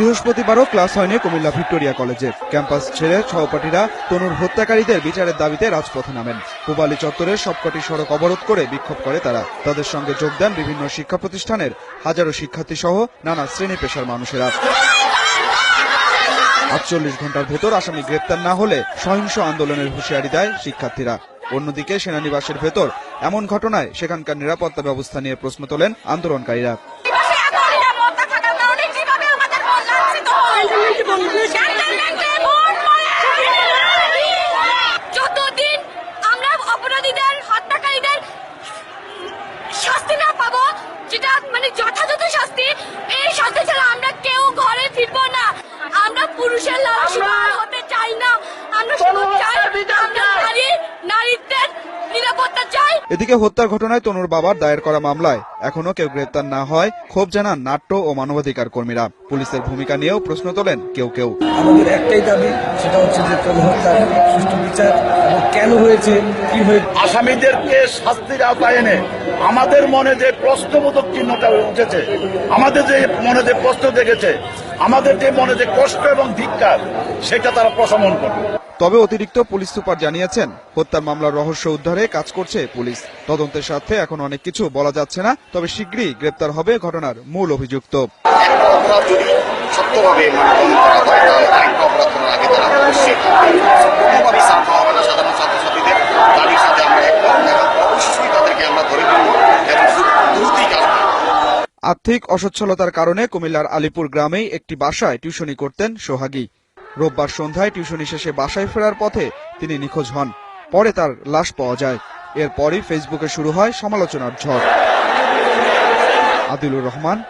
বৃহস্পতিবারও class হয়নি Comilla Victoria কলেজে। Campus ছেড়ে সহপাঠীরা তনুর হত্যাকারীদের বিচারের দাবিতে রাজপথে নামেন। পুবালি চত্বরের সবকটি সড়ক অবরোধ করে বিক্ষোভ করে তারা। তাদের সঙ্গে যোগ দেন বিভিন্ন শিক্ষা প্রতিষ্ঠানের হাজারো শিক্ষার্থী সহ নানা শ্রেণি পেশার মানুষেরা। আটচল্লিশ ঘণ্টার ভেতর আসামি গ্রেপ্তার না হলে সহিংস আন্দোলনের হুঁশিয়ারি দেয় শিক্ষার্থীরা। অন্যদিকে সেনানিবাসের ভেতর এমন ঘটনায় সেখানকার নিরাপত্তা ব্যবস্থা নিয়ে প্রশ্ন তোলেন আন্দোলনকারীরা দিবসে এত নিরাপত্তা থাকার কারণে কীভাবে আমাদের মন লাঞ্ছিত হয়? ক্যান্টনমেন্টে মন মরে। যতদিন আমরা অপরাধীদের হত্যাকারীদের শাস্তি না পাবো যেটা মানে যথাযথ শাস্তি এই শাস্তি ছাড়া আমরা কেউ ঘরে ফিরবো না। আমরা পুরুষের লাশ হতে চাই না। আমরা শুধু চাই আমরা নারী নারীদের নিরাপত্তা চাই। এদিকে হত্যার ঘটনায় তনুর বাবার দায়ের করা মামলায় এখনও কেউ গ্রেপ্তার না হয় ক্ষোভ জানান নাট্য ও মানবাধিকার কর্মীরা। পুলিশের ভূমিকা নিয়েও প্রশ্ন তোলেন কেউ কেউ। আমাদের একটাই দাবি সেটা হচ্ছে যে তনু হত্যার সুষ্ঠু বিচার এবং কেন হয়েছে? কি হয়েছে? আসামিদেরকে শাস্তির আওতায় এনে আমাদের মনে যে প্রশ্নবোধক চিহ্নটা উঠেছে আমাদের যে মনে যে প্রশ্ন দেখেছে আমাদের যে মনে যে কষ্ট এবং ধিক্কার সেটা তারা প্রশমন করবে। তবে অতিরিক্ত পুলিশ সুপার জানিয়েছেন হত্যার মামলার রহস্য উদ্ধারে কাজ করছে পুলিশ। তদন্তের স্বার্থে এখন অনেক কিছু বলা যাচ্ছে না তবে শীঘ্রই গ্রেপ্তার হবে ঘটনার মূল অভিযুক্ত। যদি সত্যভাবে মানে দমন করা হয় তাহলে আরেকটা অপরাধ করার আগে তারা অবশ্যই কোনোভাবেই ছাড়তে হবে না সাধারণ ছাত্রছাত্রীদের দাবির সাথে আমরা একমত এবং অবশ্যই তাদেরকে আমরা ধরে ফেলব এবং খুব দ্রুতই কাজ করব। আর্থিক অসচ্ছলতার কারণে কুমিল্লার আলিপুর গ্রামেই একটি বাসায় টিউশনি করতেন সোহাগী। রোববার সন্ধ্যায় টিউশনি শেষে বাসায় ফেরার পথে তিনি নিখোঁজ হন। পরে তার লাশ পাওয়া যায়। এরপরই ফেসবুকে শুরু হয় সমালোচনার ঝড়। আদিলুর রহমান